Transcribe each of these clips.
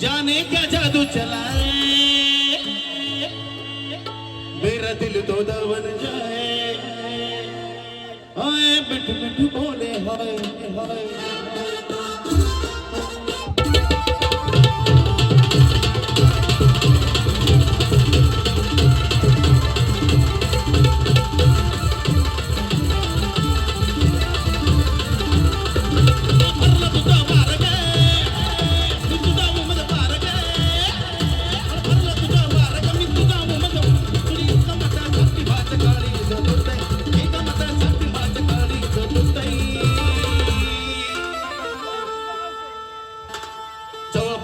जाने क्या जादू चलाए मेरा दिल तो दबन जाए। हाय बिट बिट बोले हाय हाय।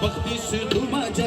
भक्तीस तू माझ्या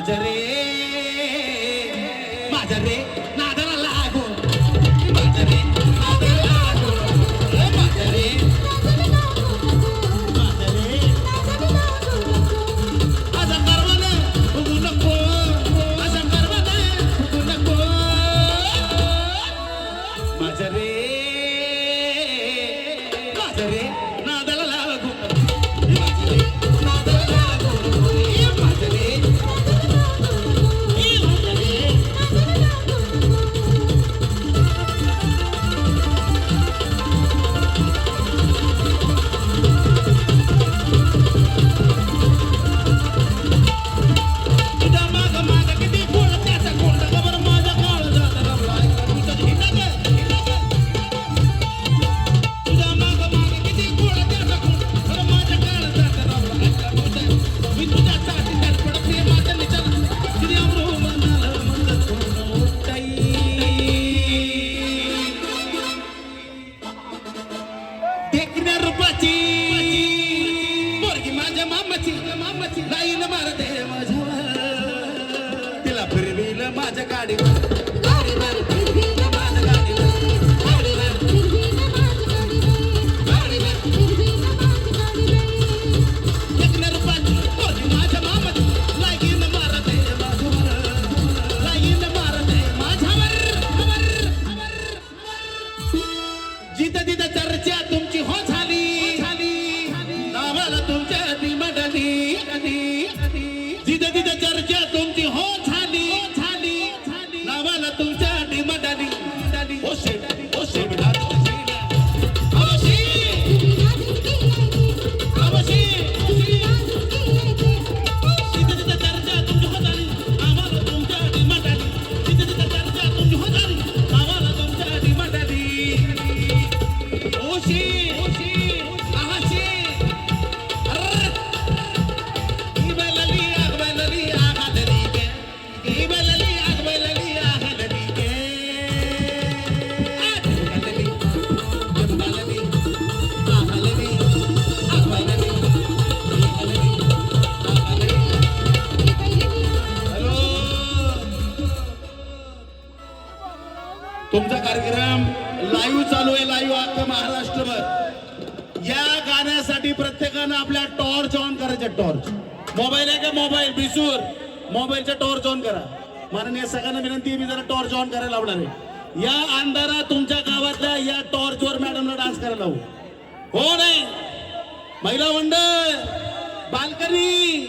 Mazarri Mazarri तुमच्या निमदानी ओशे ओशे तुमचा कार्यक्रम लाईव्ह चालू आहे लाईव्ह अख्ख महाराष्ट्रभर. या गाण्यासाठी प्रत्येकानं आपल्या टॉर्च ऑन करायचे टॉर्च मोबाईल आहे का मोबाईल बिसूर. मोबाईलचे टॉर्च ऑन करा. माननीय सगळ्यांना विनंती मी जरा टॉर्च ऑन करायला लावणार आहे. या अंधारा तुमच्या गावातल्या या टॉर्चवर मॅडमला डान्स करायला लावू. हो नाही? महिला मंडळ बालकनी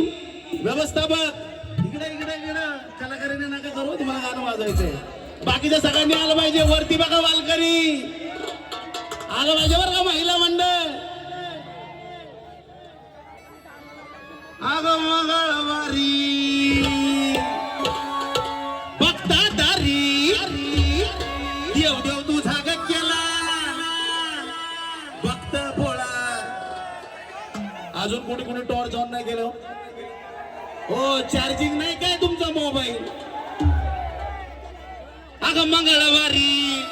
व्यवस्थापक. इकडे इकडे इकडे. कलाकारांनी नका करू तुम्हाला गाणं वाजवायचंय. बाकीच्या सगळ्यांनी आलं पाहिजे. वरती बघा वालकरी. आलं पाहिजे बरं का महिला मंडळ? आग मंगळवारी. बघता दारी. देव देव तुझा ग केला भक्त पोळा अजून कुणी कुणी टॉर्च ऑन नाही केलं? हो चार्जिंग नाही काय तुमचा मोबाईल अगं मंगळवारी.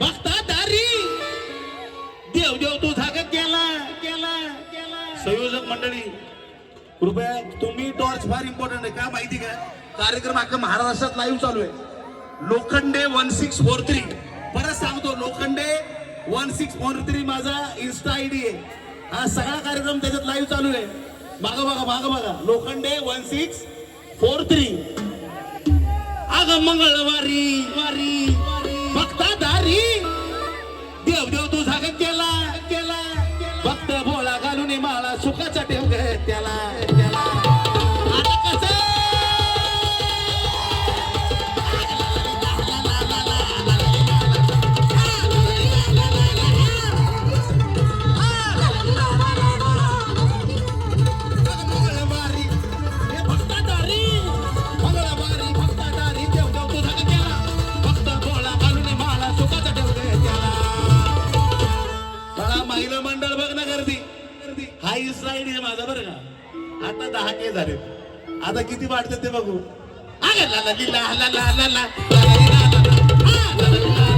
बघता दारी देव देव तू धाग केला केला संयोजक मंडळी कृपया तुम्ही टॉर्च फार इम्पॉर्टंट आहे. का माहिती का? कार्यक्रम अख्खा महाराष्ट्रात लाईव्ह चालू आहे. Lokhande one six four three. परत सांगतो Lokhande one six four three माझा इन्स्टा आय डी आहे. हा सगळा कार्यक्रम त्याच्यात लाईव्ह चालू आहे. मागा बघा मागा बघा. Lokhande one six four three. अग मंगळवारी वारी भक्ता मला मंडळ बघ ना गर्दी हा इस्राईल आहे माझा बरं का आता दहा के झाले आता किती वाटतं ते बघू अगं ला ला ली ला ला ला ला ला ला ला ला ला ला. ला ला ला ला ला ला.